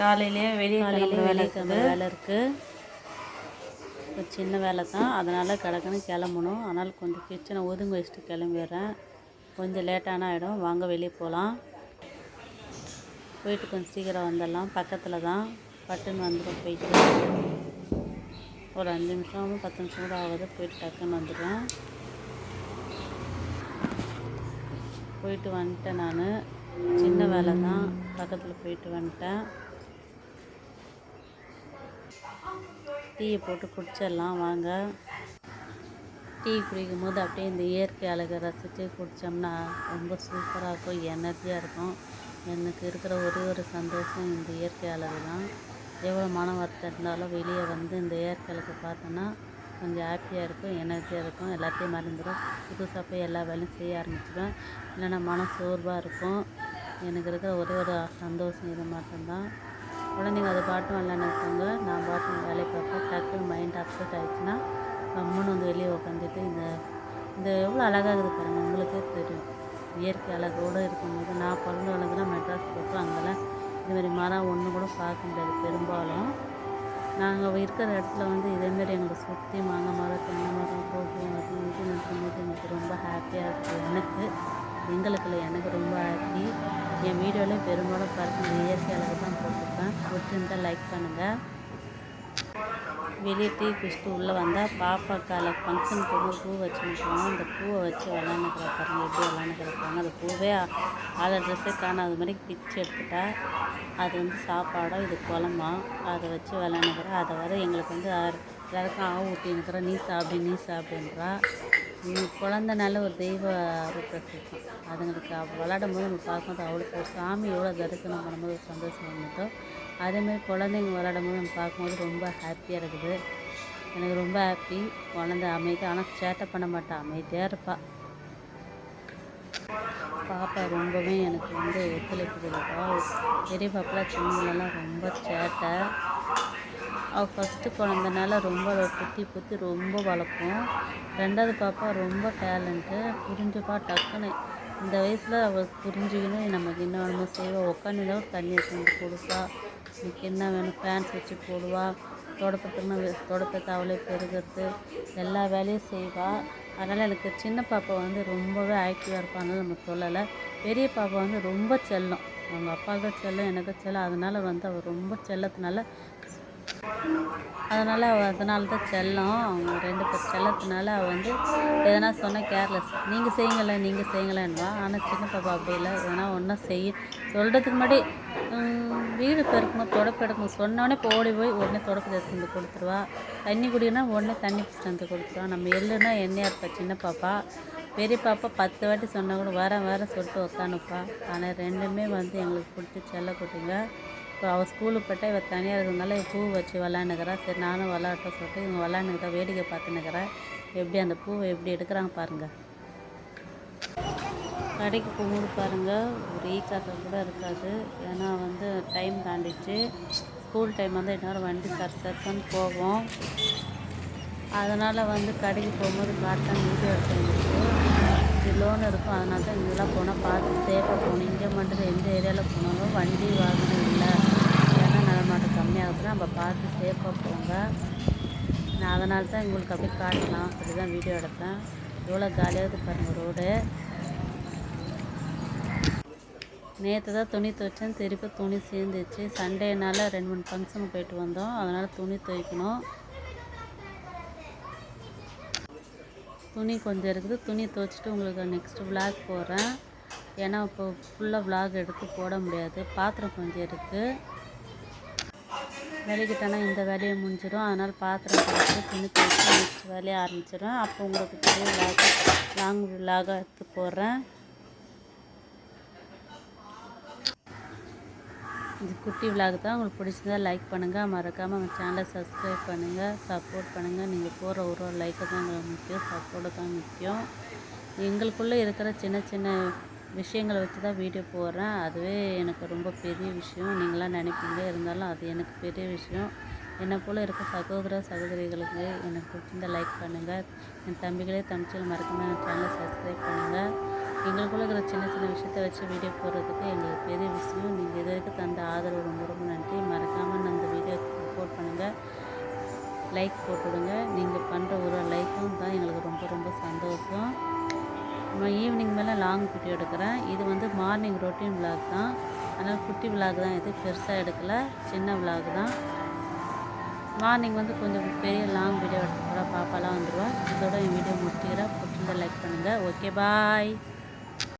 காலையிலேயே வெளியே காலையிலே கிளம்புற வேலை வெளியே கிளம்புற வேலை இருக்குது இப்போ சின்ன வேலை தான். அதனால் கிடக்குன்னு கிளம்பணும். அதனால் கொஞ்சம் கிச்சனை ஒதுங்க வச்சுட்டு கிளம்பிடுறேன். கொஞ்சம் லேட்டான ஆகிடும் வாங்க வெளியே போகலாம். போயிட்டு கொஞ்சம் சீக்கிரம் வந்துடலாம். பக்கத்தில் தான் பட்டுன்னு வந்துடும் போயிட்டு. ஒரு அஞ்சு நிமிஷம் பத்து நிமிஷம் கூட ஆகுது. போயிட்டு டக்குன்னு வந்துடுவேன் போயிட்டு வந்துட்டேன் நான். சின்ன வேலை தான். பக்கத்தில் போயிட்டு வந்துட்டேன். டீயை போட்டு குடிச்சிடலாம் வாங்க. டீ குடிக்கும் போது அப்படியே இந்த இயற்கை அழகை ரசித்து குடித்தோம்னா ரொம்ப சூப்பராக இருக்கும் எனர்ஜியாக இருக்கும். எனக்கு இருக்கிற ஒரே ஒரு சந்தோஷம் இந்த இயற்கை அழகு தான். எவ்வளோ மன வருத்தம் இருந்தாலும் வெளியே வந்து இந்த இயற்கை அழகு பார்த்தோன்னா கொஞ்சம் ஹாப்பியாக இருக்கும் எனர்ஜியாக இருக்கும் எல்லாத்தையும் மறந்துடும். புதுசாக போய் எல்லா வேலையும் செய்ய ஆரம்பிச்சிடுவேன். இல்லைன்னா மனம் சோர்வாக இருக்கும். எனக்கு இருக்கிற ஒரே ஒரு சந்தோஷம் இது மட்டும்தான். குழந்தைங்க அது பாட்டும் விளையாண்டுருப்பாங்க நான் பாட்டும் வேலையை பார்ப்பேன் டக்குன்னு மைண்ட் அப்செட் ஆகிடுச்சுன்னா கம்முன்னு வந்து வெளியே உட்காந்துட்டு இந்த இந்த எவ்வளோ அழகாக இருக்குது பாருங்கள் உங்களுக்கே தெரியும். இயற்கை அழகோடு இருக்கும்போது நான் பிறந்த வளர்ந்துனா மெட்ராஸ் போட்டோம் அங்கெல்லாம் இது மரம் ஒன்று கூட பார்க்க முடியாது பெரும்பாலும். நாங்கள் இருக்கிற இடத்துல வந்து இதேமாரி எங்களை சுற்றி மாங்காய் மரம் தென்னை மரம் கோபி அது இது நிற்கும்போது எனக்கு ரொம்ப ஹாப்பியாக இருக்குது எனக்கு. எங்களுக்கு எனக்கு ரொம்ப என் வீடியோவில் பெரும்பாலும் பாருங்க இந்த இயற்கை அழகு தான் போட்டிருப்பேன். பிடிச்சிருந்தா லைக் பண்ணுங்கள் வெளியே டீ குடிச்சிட்டு உள்ளே வந்தால் பாப்பா காலை ஃபங்க்ஷன் போகும்போது பூ வச்சுருக்கோம் அந்த பூவை வச்சு விளாண்டுக்கிற பாருங்க எப்படி விளாண்டுக்கிறப்பாங்க அந்த பூவே ஆளை ட்ரெஸ்ஸே காணாத மாதிரி பிச்சு எடுத்துட்டா அது வந்து சாப்பாடோ இது குழம்பா அதை வச்சு விளாண்டுக்கிறேன் அதை வர எங்களுக்கு வந்து ஆறு- எல்லாருக்கும் ஆவு ஊட்டினுக்கிறா நீ சாப்பிடு நீ சாப்பிடுன்றா உம் குழந்தைனால ஒரு தெய்வ ரூபம் அதுங்களுக்கு விளாடும் போது நம்ம பார்க்கும்போது அவ்வளோ சாமி எவ்வளோ தரிசனம் பண்ணும்போது ஒரு சந்தோஷம் இருந்ததோ. அதேமாதிரி குழந்தைங்க விளாடும் போது நம்ம பார்க்கும்போது ரொம்ப ஹாப்பியாக இருக்குது. எனக்கு ரொம்ப ஹாப்பி குழந்தை அமைதி. ஆனால் சேட்டை பண்ண மாட்டா. அமைதியாக இருப்பாள் பாப்பா ரொம்பவே எனக்கு வந்து ஒத்துழைப்பு கொடுப்பா பெரிய பாப்பாலாம் சின்னதுலலாம் ரொம்ப சேட்டை. அவள் ஃபஸ்ட்டு குழந்தனால ரொம்ப புத்தி புத்தி ரொம்ப வளர்ப்போம் ரெண்டாவது பாப்பா ரொம்ப டேலண்ட்டு புரிஞ்சுப்பா டக்குன்னு. இந்த வயசில் அவள் புரிஞ்சுக்கணும் நமக்கு என்ன வேணுமோ செய்வாள் உட்காந்து தண்ணி எடுத்து கொடுப்பா. எனக்கு என்ன வேணும் ஃபேன்ஸ் வச்சு போடுவாள் தொடப்பத்துனா தொடப்பத்தை அவளே பெருகிறது எல்லா வேலையும் செய்வாள் அதனால் எனக்கு சின்ன பாப்பா வந்து ரொம்பவே ஆக்டிவாக இருப்பாங்க நம்ம சொல்லலை. பெரிய பாப்பா வந்து ரொம்ப செல்லம். அவங்க அப்பாவுக்கும் செல்லம் எனக்கும் செல்லம். அதனால் வந்து அவள் ரொம்ப செல்லத்தினால அதனால் அவள் அதனால தான் செல்லம். அவங்க ரெண்டு பேர் செல்லத்தினால அவள் வந்து எதனா சொன்னால் கேர்லெஸ் நீங்கள் செய்யுங்கள நீங்கள் செய்யுங்களேன்வா ஆனால் சின்ன பாப்பா அப்படி இல்லை. எதனா ஒன்றா செய்ய. சொல்கிறதுக்கு முன்னாடி வீடு பெருக்கணும் தொடப்பு எடுக்கணும். சொன்னோடனே இப்போ ஓடி போய் உடனே தொடப்பு எடுத்து வந்து கொடுத்துருவா. தண்ணி குடினா உடனே தண்ணி பிடிச்சிட்டு வந்து கொடுத்துருவா. நம்ம எள்ளுனா எண்ணெயாக இருப்பா சின்ன பாப்பா. பெரிய பாப்பா பத்து வாட்டி சொன்னால் கூட வரேன் வரேன் சொல்லிட்டு உக்காந்துப்பா. ஆனால் ரெண்டுமே வந்து எங்களுக்கு பிடிச்சி செல்ல குட்டிங்க இப்போ அவள் ஸ்கூலுக்கு போயிட்டா இவள் தனியாக இருக்கிறதுனால பூ வச்சு விளாண்டுக்கிறா சரி நானும் விளாட்டும் சொல்லிட்டு இவங்க விளாண்டுக்கிட்டா வேடிக்கை பார்த்துன்னுக்கிறேன் எப்படி அந்த பூவை எப்படி எடுக்கிறாங்க பாருங்கள் கடைக்கு போகும்போது பாருங்கள் ஒரு ஈ கூட இருக்காது. ஏன்னா வந்து டைம் தாண்டிச்சு ஸ்கூல் டைம் வந்து இன்னொரு வண்டி சர் சர்சன்னு போகும். அதனால் வந்து கடைக்கு போகும்போது காட்டன் வீடியோ எடுத்துருக்கு லோன் இருக்கும் அதனால தான் இங்கெல்லாம் போனால் பார்த்து சேஃபாக போகணும். இங்கே மட்டும் எந்த ஏரியாவில் போனாலும் வண்டி வாகனம் இல்லை ஏன்னா நடமாட்டம் கம்மியாகுதுன்னா நம்ம பார்த்து சேஃபாக போங்க. நான் அதனால தான் உங்களுக்கு அப்படியே காட்டலாம் அப்படி தான் வீடியோ எடுத்தேன். எவ்வளோ காலியாக இருக்குது பாருங்கள் ரோடு நேற்று தான் துணி துவைச்சேன் திருப்பி துணி சேர்ந்துச்சு. சண்டேனால் ரெண்டு மூணு ஃபங்க்ஷனுக்கு போயிட்டு வந்தோம். அதனால் துணி துவைக்கணும். துணி கொஞ்சம் இருக்குது. துணி துவைச்சிட்டு உங்களுக்கு நெக்ஸ்ட்டு விளாக் போடுறேன். ஏன்னா இப்போ ஃபுல்லாக விளாக் எடுத்து போட முடியாது. பாத்திரம் கொஞ்சம் இருக்குது விலகிட்டோன்னா இந்த வேலையை முடிஞ்சிடும். அதனால் பாத்திரம் பார்த்து துணி துவைச்சி நெக்ஸ்ட் வேலையை ஆரம்பிச்சிடும் அப்போ உங்களுக்கு பெரிய விளாக் லாங் விளாகாக எடுத்து போடுறேன். இது குட்டி விலாக் தான். உங்களுக்கு பிடிச்சிருந்தால் லைக் பண்ணுங்கள் மறக்காமல் நம்ம சேனலை சப்ஸ்கிரைப் பண்ணுங்கள் சப்போர்ட் பண்ணுங்கள் நீங்கள் போகிற ஒரு ஒரு லைக்கை தான் எங்களுக்கு முக்கியம். சப்போர்ட்டு தான் முக்கியம். எங்களுக்குள்ளே இருக்கிற சின்ன சின்ன விஷயங்களை வச்சு தான் வீடியோ போடுறேன். அதுவே எனக்கு ரொம்ப பெரிய விஷயம். நீங்களாம் நினைப்பீங்க. இருந்தாலும் அது எனக்கு பெரிய விஷயம். என்னை போல் இருக்க சகோதர சகோதரிகளுக்கு எனக்கு பிடிச்சிருந்த லைக் பண்ணுங்கள் என் தம்பிகளே தம்பிச்சிகள் மறக்காமல் என் சேனலை சப்ஸ்கிரைப் பண்ணுங்கள் எங்களுக்குள்ள இருக்கிற சின்ன சின்ன விஷயத்த வச்சு வீடியோ போடுறதுக்கு எங்களுக்கு பெரிய விஷயம். நீங்கள் இது வரைக்கும் தந்த ஆதரவு ரொம்ப ரொம்ப நன்றி. மறக்காமல் அந்த வீடியோ சப்போர்ட் பண்ணுங்கள் லைக் போட்டுவிடுங்க நீங்கள் பண் லாங் வீடியோ எடுக்கிறேன். இது வந்து மார்னிங் ரொட்டீன் vlog தான். அதனால் குட்டி vlog தான் இது. பெருசாக எடுக்கல. சின்ன vlog தான். மார்னிங் வந்து கொஞ்சம் பெரிய லாங் வீடியோ எடுத்துக்கிறா பாப்பாலாம் வந்துடுவேன் இதோட என் வீடியோ முடிச்சுக்கிறேன். பிடிச்சிருந்தா லைக் பண்ணுங்கள் ஓகே பாய்